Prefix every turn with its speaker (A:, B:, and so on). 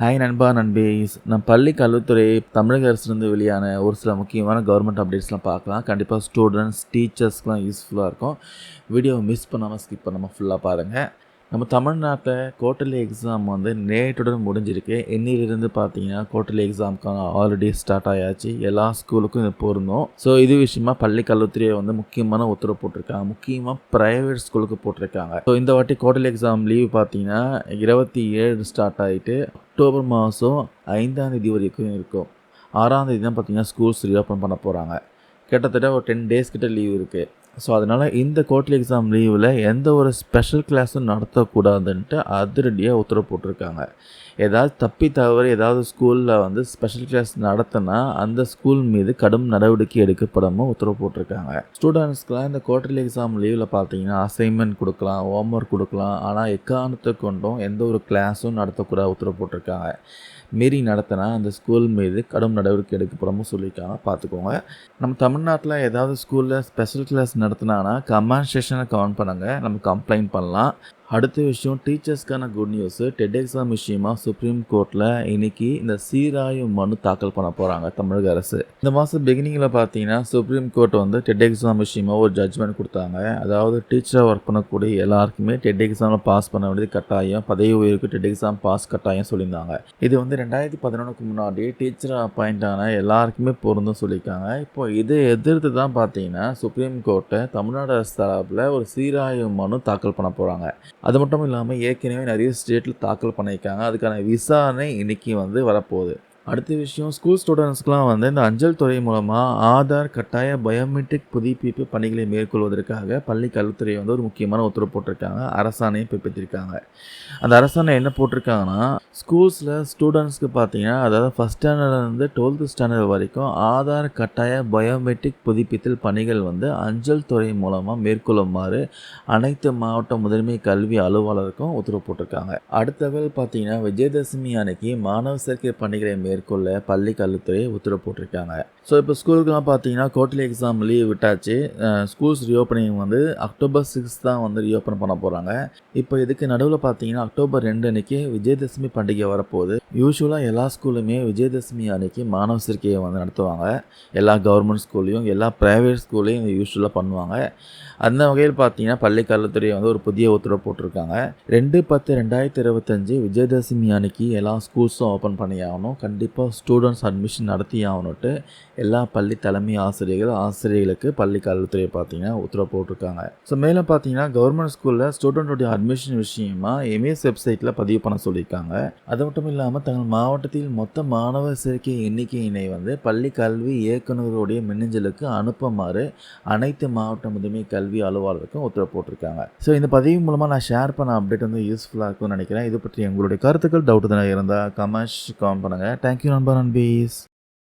A: Hi நண்பா நண்பீஸ் நான் பள்ளி கல்வித்துறை தமிழக அரசுலேருந்து வெளியான ஒரு சில முக்கியமான கவர்மெண்ட் அப்டேட்ஸ்லாம் பார்க்கலாம். கண்டிப்பாக ஸ்டூடெண்ட்ஸ் டீச்சர்ஸ்க்குலாம் யூஸ்ஃபுல்லாக இருக்கும். வீடியோவை மிஸ் பண்ணாமல் ஸ்கிப் பண்ணாமல் ஃபுல்லாக பாருங்கள் நம்ம தமிழ்நாட்டில் குவார்ட்டர்லி எக்ஸாம் வந்து நேற்றுடன் முடிஞ்சிருக்கு. இன்னிலிருந்து பார்த்தீங்கன்னா குவார்ட்டர்லி எக்ஸாமுக்கான ஆல்ரெடி ஸ்டார்ட் ஆயாச்சு. எல்லா ஸ்கூலுக்கும் இது பொருந்தும் ஸோ இது விஷயமா பள்ளி கல்வித்துறையை வந்து முக்கியமான உத்தரவு போட்டிருக்காங்க. முக்கியமாக ப்ரைவேட் ஸ்கூலுக்கு போட்டிருக்காங்க. ஸோ இந்த வாட்டி குவார்ட்டர்லி எக்ஸாம் லீவ் பார்த்தீங்கன்னா இருபத்தி ஏழு ஸ்டார்ட் ஆகிட்டு அக்டோபர் மாதம் ஐந்தாம் தேதி வரைக்கும் இருக்கும். ஆறாம் தேதி தான் பார்த்தீங்கன்னா ஸ்கூல்ஸ் ரீஓப்பன் பண்ண போகிறாங்க கிட்டத்தட்ட ஒரு டென் டேஸ் கிட்ட லீவ் இருக்குது ஸோ அதனால் இந்த கோர்ட்லி எக்ஸாம் லீவில் எந்த ஒரு ஸ்பெஷல் கிளாஸும் நடத்தக்கூடாதுன்ட்டு அதிரடியாக உத்தரவு போட்டிருக்காங்க. ஏதாவது தப்பி தவறு ஏதாவது ஸ்கூலில் வந்து ஸ்பெஷல் கிளாஸ் நடத்தினா அந்த ஸ்கூல் மீது கடும் நடவடிக்கை எடுக்கப்படாமல் உத்தரவு போட்டிருக்காங்க. ஸ்டூடெண்ட்ஸ்க்கெலாம் இந்த குவார்டர்லி எக்ஸாம் லீவில் பார்த்தீங்கன்னா அசைன்மெண்ட் கொடுக்கலாம் ஹோம் ஒர்க் கொடுக்கலாம். ஆனால் எக்காரணத்தை கொண்டும் எந்த ஒரு கிளாஸும் நடத்தக்கூடாது உத்தரவு போட்டிருக்காங்க. மீறி நடத்தினா அந்த ஸ்கூல் மீது கடும் நடவடிக்கை எடுக்கப்படாமல் சொல்லியிருக்காங்க. பார்த்துக்கோங்க. நம்ம தமிழ்நாட்டில் ஏதாவது ஸ்கூலில் ஸ்பெஷல் கிளாஸ் நடத்தினாங்கன்னா கமெண்ட் செஷனை கவுண்ட் பண்ணுங்கள் நம்ம கம்ப்ளைண்ட் பண்ணலாம். அடுத்த விஷயம் டீச்சர்ஸ்க்கான குட் நியூஸு டெட் எக்ஸாம் விஷயமா சுப்ரீம் கோர்ட்டில் இன்னைக்கு இந்த சீராய்வு மனு தாக்கல் பண்ண போகிறாங்க தமிழக அரசு. இந்த மாதம் பிகினிங்கில் பார்த்தீங்கன்னா சுப்ரீம் கோர்ட் வந்து டெட் எக்ஸாம் விஷயமா ஒரு ஜட்ஜ்மெண்ட் கொடுத்தாங்க. அதாவது டீச்சராக ஒர்க் பண்ணக்கூடிய எல்லாருக்குமே டெட் எக்ஸாமில் பாஸ் பண்ண வேண்டியது கட்டாயம். பதவி உயர்வுக்கு டெட் எக்ஸாம் பாஸ் கட்டாயம் சொல்லியிருந்தாங்க. இது வந்து ரெண்டாயிரத்தி பதினொன்றுக்கு முன்னாடி டீச்சராக அப்பாயிண்ட் ஆன எல்லாருக்குமே பொருந்தும் சொல்லியிருக்காங்க. இப்போ இதை எதிர்த்து தான் பார்த்தீங்கன்னா சுப்ரீம் கோர்ட்டை தமிழ்நாடு அரசு தரப்பில் ஒரு சீராய்வு மனு தாக்கல் பண்ண போகிறாங்க அது மட்டும் இல்லாமல் ஏற்கனவே நிறைய ஸ்டேட்டில் தாக்கல் பண்ணியிருக்காங்க. அதுக்கான விசாரணை இன்றைக்கி வந்து வரப்போகுது. அடுத்த விஷயம் ஸ்கூல் ஸ்டூடெண்ட்ஸ்க்கெலாம் வந்து இந்த அஞ்சல் துறை மூலமாக ஆதார் கட்டாய பயோமெட்ரிக் புதுப்பிப்பு பணிகளை மேற்கொள்வதற்காக பள்ளி கல்வித்துறை வந்து ஒரு முக்கியமான உத்தரவு போட்டிருக்காங்க. அரசாணையும் பிறப்பித்திருக்காங்க. அந்த அரசாணை என்ன போட்டிருக்காங்கன்னா ஸ்கூல்ஸில் ஸ்டூடெண்ட்ஸ்க்கு பார்த்தீங்கன்னா அதாவது ஃபஸ்ட் ஸ்டாண்டர்ட்லேருந்து டுவெல்த்து ஸ்டாண்டர்ட் வரைக்கும் ஆதார் கட்டாய பயோமெட்ரிக் புதுப்பித்தல் பணிகள் வந்து அஞ்சல் துறை மூலமாக மேற்கொள்ளுமாறு அனைத்து மாவட்ட முதன்மை கல்வி அலுவலருக்கும் உத்தரவு போட்டிருக்காங்க. அடுத்தவள் பார்த்தீங்கன்னா விஜயதசமி அன்னைக்கு மாணவ சேர்க்கை பணிகளை மேற்கொள்ள பள்ளி கல்வித்துறை உத்தரவு போட்டிருக்காங்க. ஸோ இப்போ ஸ்கூலுக்குலாம் பார்த்தீங்கன்னா குவார்டர்லி எக்ஸாம் லீவ் விட்டாச்சு. ஸ்கூல்ஸ் ரீஓப்பனிங் வந்து அக்டோபர் சிக்ஸ் தான் வந்து ரீஓப்பன் பண்ண போகிறாங்க இப்போ இதுக்கு நடுவில் பார்த்தீங்கன்னா அக்டோபர் ரெண்டு அன்னைக்கு விஜயதசமி பண்டிகை வரப்போகுது. யூஸ்வலாக எல்லா ஸ்கூலுமே விஜயதசமி அன்னைக்கு மாணவ சேர்க்கையை வந்து நடத்துவாங்க. எல்லா கவர்மெண்ட் ஸ்கூல்லையும் எல்லா ப்ரைவேட் ஸ்கூல்லையும் யூஸ்வலாக பண்ணுவாங்க. அந்த வகையில் பார்த்தீங்கன்னா பள்ளி கல்வித்துறை வந்து ஒரு புதிய உத்தரவு போட்டிருக்காங்க. ரெண்டு பத்து ரெண்டாயிரத்தி இருபத்தஞ்சு விஜயதசமி அன்னைக்கு எல்லா ஸ்கூல்ஸும் ஓப்பன் பண்ணி ஆகணும். கண்டிப்பாக ஸ்டூடெண்ட்ஸ் அட்மிஷன் நடத்தி ஆகணுட்டு எல்லா பள்ளி தலைமை ஆசிரியர்கள் ஆசிரியர்களுக்கு பள்ளி கல்வித்துறை பார்த்தீங்கன்னா உத்தரவு போட்டிருக்காங்க. ஸோ மேலே பார்த்தீங்கன்னா கவர்மெண்ட் ஸ்கூலில் ஸ்டூடெண்ட்டோடைய அட்மிஷன் விஷயமா எம்ஏஎஸ் வெப்சைட்டில் பதிவு பண்ண சொல்லியிருக்காங்க. அது மட்டும் இல்லாமல் தங்கள் மாவட்டத்தில் மொத்த மாணவர் சேர்க்கை எண்ணிக்கையினை வந்து பள்ளி கல்வி இயக்குநருடைய மின்னஞ்சலுக்கு அனுப்புமாறு அனைத்து மாவட்ட முதன்மை கல்வி அலுவலருக்கும் உத்தரவு போட்டிருக்காங்க. ஸோ இந்த பதிவு மூலமாக நான் ஷேர் பண்ண அப்டேட் வந்து யூஸ்ஃபுல்லாக இருக்கும்னு நினைக்கிறேன். இது பற்றி உங்களுடைய கருத்துக்கள் டவுட் தானே இருந்தால் கமெண்ட்ஸ் காம் பண்ணுங்கள் Thank you, Ranbaran Base.